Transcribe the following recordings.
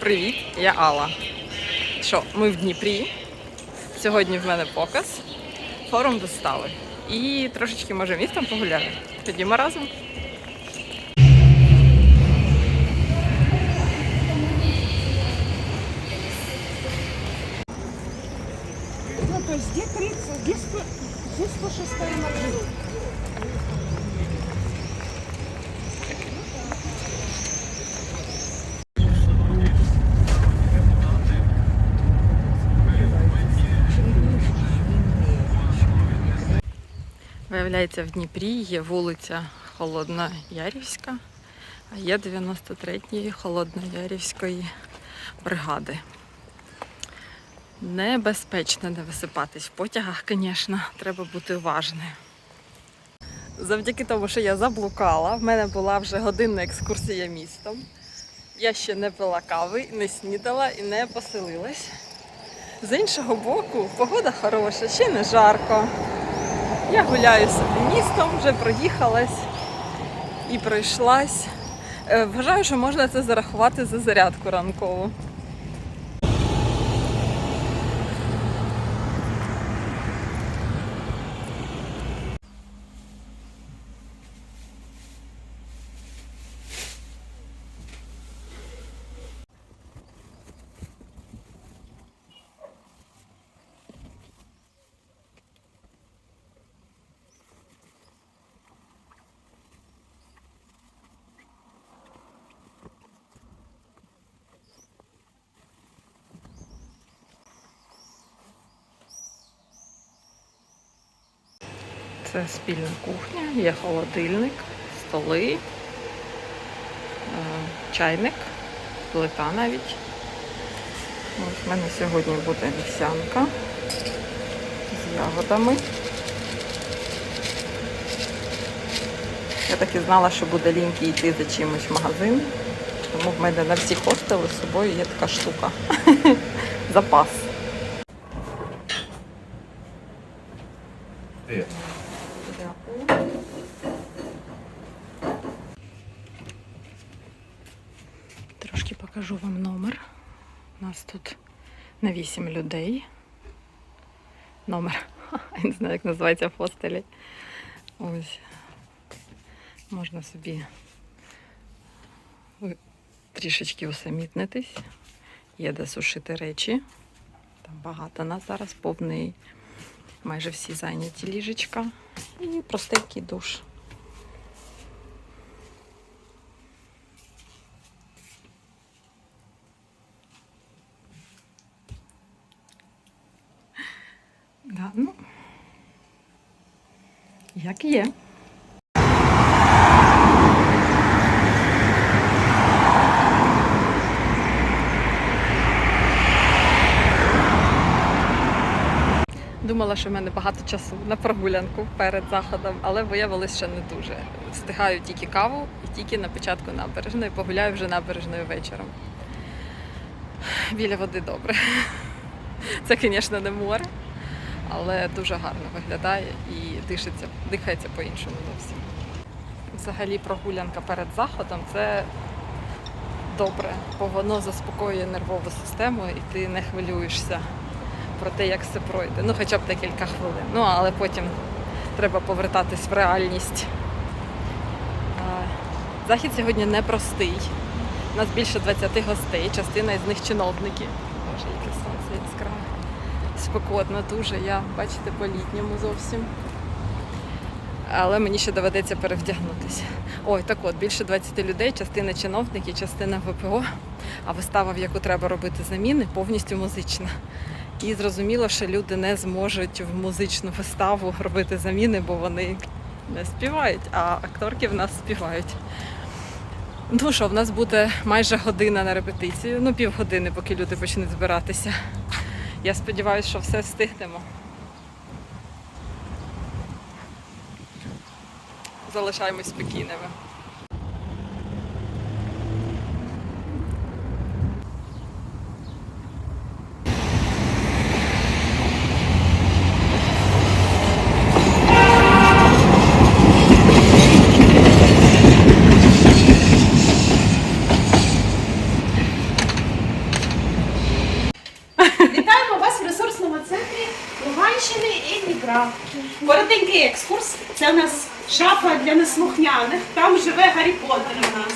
Привіт, я Алла. Що, ми в Дніпрі. Сьогодні в мене показ, форум вистави. І трошечки, може, містом погуляємо. Ходімо разом. Виявляється, в Дніпрі є вулиця Холодна Ярівська, а є 93-ї Холодноярівської бригади. Небезпечно не висипатись в потягах, звісно, треба бути уважною. Завдяки тому, що я заблукала, в мене була вже годинна екскурсія містом. Я ще не пила кави, не снідала і не поселилась. З іншого боку, погода хороша, ще не жарко. Я гуляю собі містом, вже проїхалась і пройшлась. Е, Вважаю, що можна це зарахувати за зарядку ранкову. Це спільна кухня, є холодильник, столи, е, чайник, плита навіть. Ось в мене сьогодні буде вівсянка з ягодами. Я так і знала, що буде ліньки йти за чимось в магазин. Тому в мене на всі хостели з собою є така штука. Запас. Дякую. Трошки покажу вам номер. У нас тут 8 людей. Номер. Я не знаю, як називається в хостелі. Ось. Можна собі трішечки усамітнитись. Є де сушити речі. Там багато нас зараз, повний, майже всі зайняті ліжечка. І простенький душ. Да, ну, як є. Думала, що в мене багато часу на прогулянку перед заходом, але виявилось, що не дуже. Встигаю тільки каву і тільки на початку набережної, погуляю вже набережною вечором. Біля води добре. Це, звісно, не море, але дуже гарно виглядає і дишиться, дихається по-іншому зовсім. Взагалі прогулянка перед заходом це добре, бо воно заспокоює нервову систему і ти не хвилюєшся про те, як все пройде. Ну, хоча б декілька хвилин. Ну, але потім треба повертатись в реальність. Захід сьогодні непростий. У нас більше 20 гостей, частина із них чиновники. Боже. Спекотно дуже, я, бачите, по-літньому зовсім. Але мені ще доведеться перевдягнутися. Ой, так от, більше 20 людей, частина чиновників, частина ВПО, а вистава, в яку треба робити заміни, повністю музична. І зрозуміло, що люди не зможуть в музичну виставу робити заміни, бо вони не співають, а акторки в нас співають. Ну що, в нас буде майже година на репетицію, ну півгодини, поки люди почнуть збиратися. Я сподіваюся, що все встигнемо. Залишаємось спокійними. Так. Коротенький екскурс. Це у нас шафа для неслухняних. Там живе Гаррі Поттер у нас.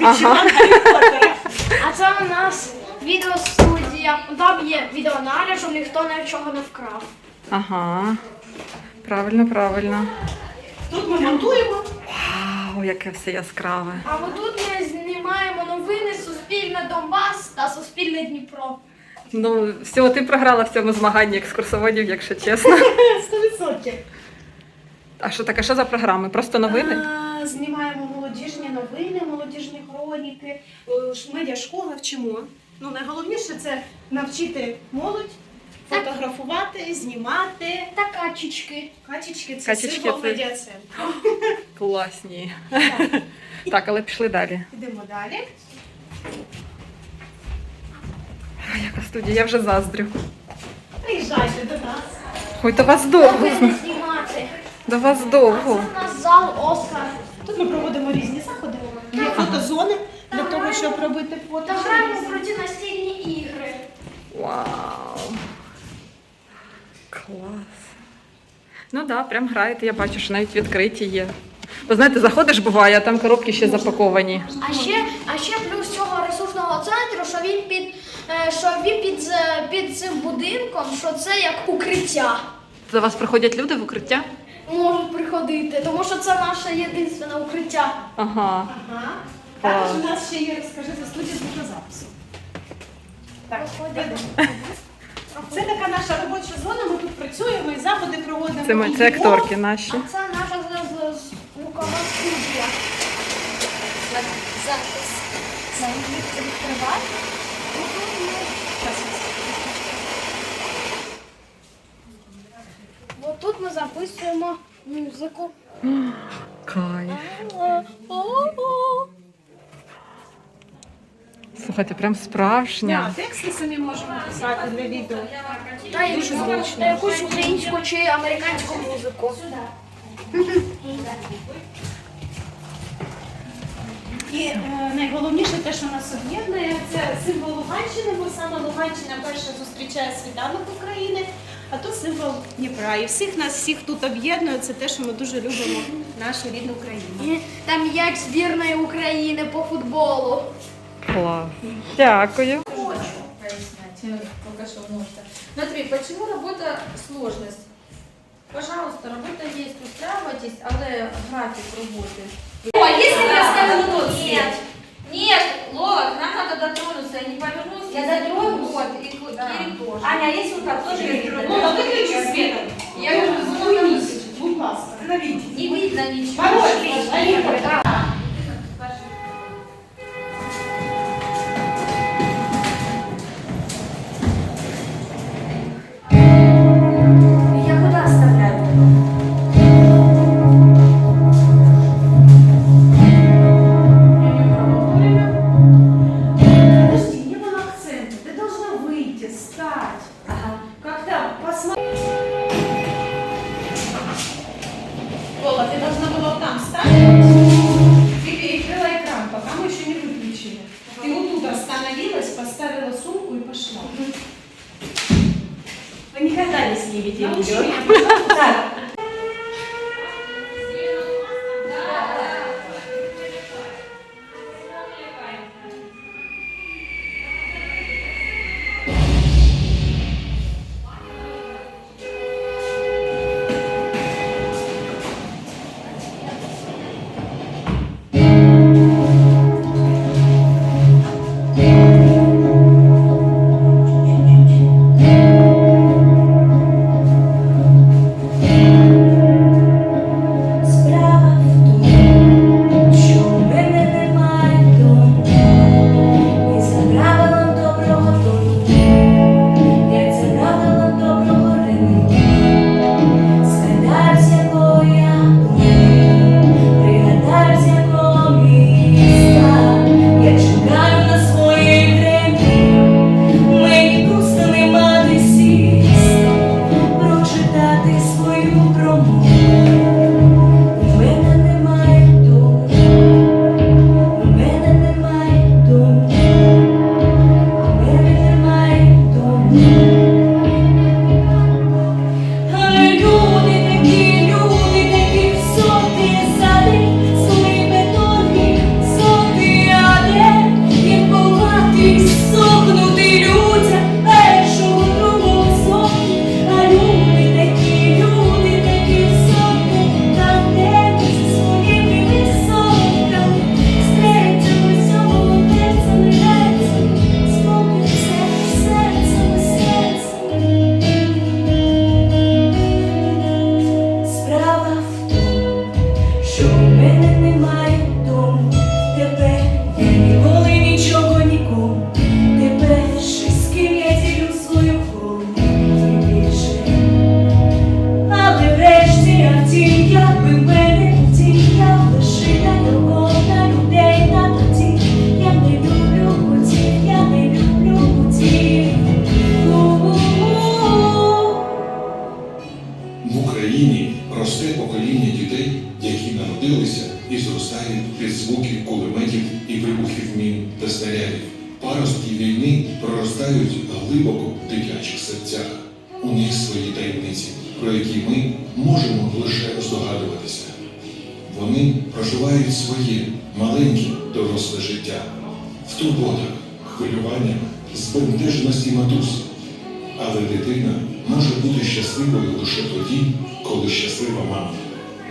Ага. Гаррі Поттера. А це у нас відеостудія. Там є відеонагляд, щоб ніхто нічого не вкрав. Ага. Правильно, правильно. Тут ми монтуємо. Вау, яке все яскраве. А отут ми знімаємо новини Суспільне Донбас та Суспільне Дніпро. Ну, все, ти програла в цьому змаганні екскурсоводів, якщо чесно. 100%. А що таке? Що за програми? Просто новини? А, Знімаємо молодіжні новини, молодіжні хроніки, е, медіашкола вчимо. Ну, найголовніше це навчити молодь фотографувати, знімати. Та качечки. Качечки це Качечки символ це- медіа-центру. Класні. Так, але пішли далі. Йдемо далі. Ой, яка студія, я вже заздрю. Приїжджайте до нас. Ой, до вас довго. Знімати. До вас Це довго. у нас зал Оскар. Тут ми проводимо різні заходи. Є фотозони для того, щоб робити фото. Та граємо в круті настільні ігри. Вау. Клас. Ну так, да, прям граєте, я бачу, що навіть відкриті є. Ви знаєте, заходиш буває, а там коробки ще запаковані. А ще, а ще плюс цього ресурсного центру, що він під, е, що він під, з- під цим будинком, що це як укриття. До вас приходять люди в укриття? Можуть приходити, тому що це наше єдине укриття. Ага. Ага. Також у нас ще є, розкажи, за студія звукозапису. Так, Проходимо. Це така наша робоча зона, ми тут працюємо і заходи проводимо. Це ми, це акторки наші. А це наша з- з- звукова студія. Запис. Це відкривати. От тут ми записуємо музику. Кайф. Слухайте, прям справжня. Да, тексти самі можемо писати для відео. Та й та якусь українську чи американську музику. І е, найголовніше те, що нас об'єднує, це символ Луганщини, бо саме Луганщина перша зустрічає світанок України, а тут символ Дніпра. І всіх нас, всіх тут об'єднує, це те, що ми дуже любимо нашу рідну країну. Там м'яч збірної України по футболу. Клас. Дякую. пояснять, э, пока что можно. Смотри, почему работа сложность? Пожалуйста, работа есть, устраивайтесь, але график роботи. О, а если я ставила тот? Нет, Лок, нам надо дотронуться, я не повернусь. Я дотронусь. Вот, и Ку- Кире тоже. Аня, а если вот так тоже видно? Лола, выключи свет. Я говорю, звонись. Будь ласка. Не видно ничего. Пароль. Я Вони проживають своє маленьке доросле життя в турботах, хвилюваннях, збентеженості матусі. Але дитина може бути щасливою лише тоді, коли щаслива мама.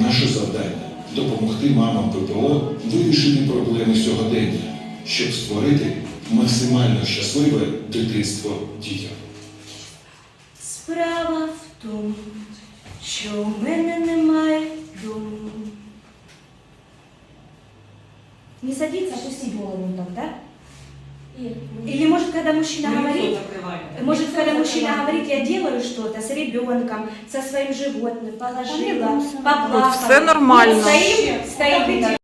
Наше завдання допомогти мамам ППО вирішити проблеми сьогодення, щоб створити максимально щасливе дитинство дітям. Справа в тому, що в мене немає Не садиться, опустить голову так, да? Или может, когда мужчина говорит, может, когда мужчина говорит, я делаю что-то с ребенком, со своим животным, положила, поплакала. Все нормально. Стоим, стоим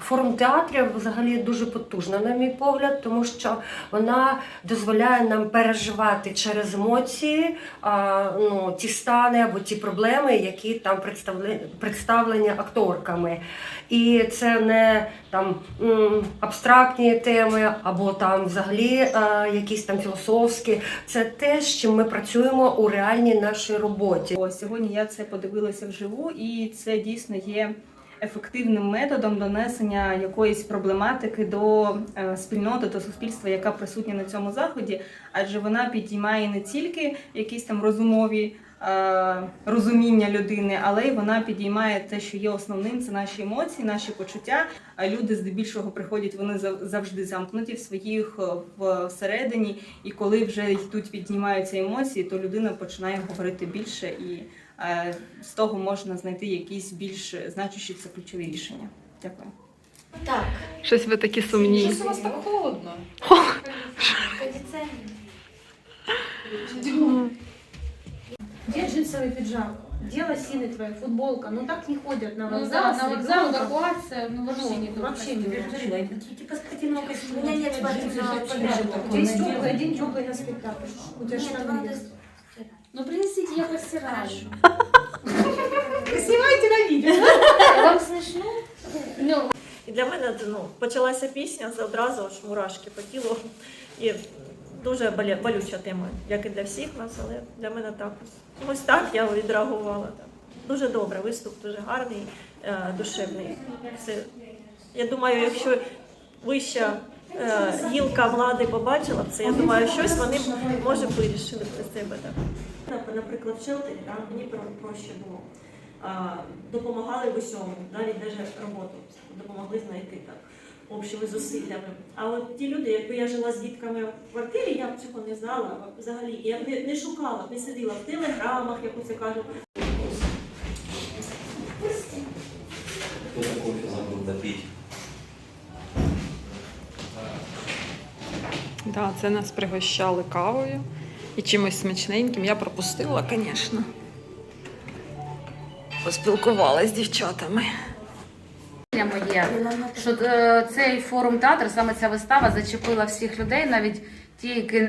форм театрів взагалі дуже потужна, на мій погляд, тому що вона дозволяє нам переживати через емоції а, ну, ті стани або ті проблеми, які там представлені, представлені акторками. І це не там абстрактні теми, або там взагалі е, якісь там філософські. Це те, з чим ми працюємо у реальній нашій роботі. О, Сьогодні я це подивилася вживу, і це дійсно є ефективним методом донесення якоїсь проблематики до е, спільноти, до суспільства, яка присутня на цьому заході, адже вона підіймає не тільки якісь там розумові. е, Розуміння людини, але й вона підіймає те, що є основним, це наші емоції, наші почуття. А люди здебільшого приходять, вони зав- завжди замкнуті в своїх е, всередині, і коли вже йдуть, піднімаються емоції, то людина починає говорити більше, і з того можна знайти якісь більш значущі це ключові рішення. Дякую. Так. Щось ви такі сумні. Щось у вас так холодно. Где джинсовый пиджак? Где лосины твоя, футболка? Ну так не ходят на Ну вокзал. да, с на вокзал ребенком. эвакуация, ну вообще Ну, не то. вообще не Смотри, типа спортивного костюма. У меня нет спортивного костюма. У тебя есть теплый, один теплый на спектакль. У тебя штаны есть. Ну принесите, я постираю. Снимайте на видео. Вам смешно? Ну, І для мене ну, почалася пісня, це одразу аж мурашки по тілу. І дуже болюча тема, як і для всіх нас, але для мене також. Ось так я відреагувала. Так. Дуже добре, виступ дуже гарний, е, душевний. Це, я думаю, якщо вища гілка влади побачила це, я думаю, щось вони може вирішили для себе. Так. Наприклад, в Шелтері да, мені проще було. Допомагали в усьому, навіть навіть роботу допомогли знайти так общими зусиллями. А от ті люди, якби я жила з дітками в квартирі, я б цього не знала взагалі. Я б не, не шукала, не сиділа в телеграмах, як оце кажуть. Да, це нас пригощали кавою і чимось смачненьким. Я пропустила, звісно. Поспілкувалася з дівчатами. моє, що е, цей форум театр, саме ця вистава зачепила всіх людей, навіть ті, які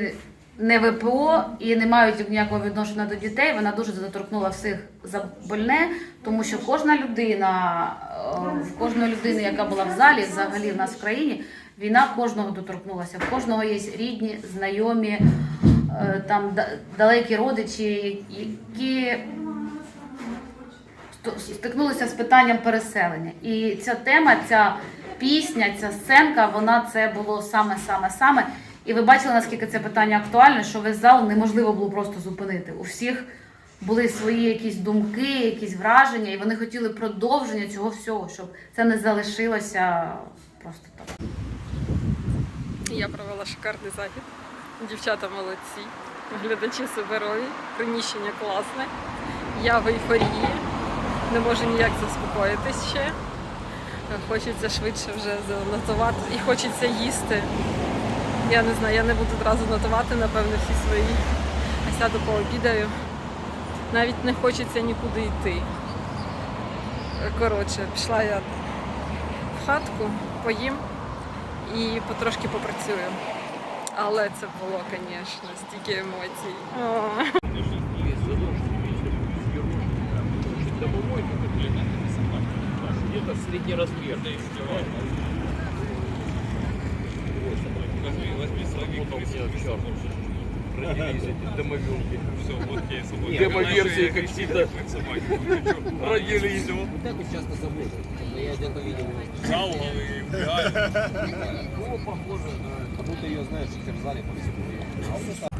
не ВПО і не мають ніякого відношення до дітей. Вона дуже доторкнула всіх за больне, тому що кожна людина, е, в кожної людини, яка була в залі, взагалі в нас в країні, війна кожного доторкнулася. В кожного є рідні, знайомі, е, там далекі родичі, які стикнулися з питанням переселення. І ця тема, ця пісня, ця сценка, вона це було саме, саме, саме. І ви бачили, наскільки це питання актуальне, що весь зал неможливо було просто зупинити. У всіх були свої якісь думки, якісь враження, і вони хотіли продовження цього всього, щоб це не залишилося просто так. Я провела шикарний захід. Дівчата молодці, глядачі суперові, приміщення класне. Я в ейфорії, не можу ніяк заспокоїтись ще. Хочеться швидше вже занотувати і хочеться їсти. Я не знаю, я не буду одразу нотувати, напевно, всі свої. А сяду пообідаю. Навіть не хочеться нікуди йти. Коротше, пішла я в хатку, поїм і потрошки попрацюю. Але це було, звісно, стільки емоцій. Где-то среднеразмерный. Возьми возьми Родились эти домовенки. Все, вот я собака. Демоверсии какие-то родились. Так вот часто забыл. Я где-то видел. Заловые, Ну, похоже, как будто ее, знаешь, терзали по всему. А вот так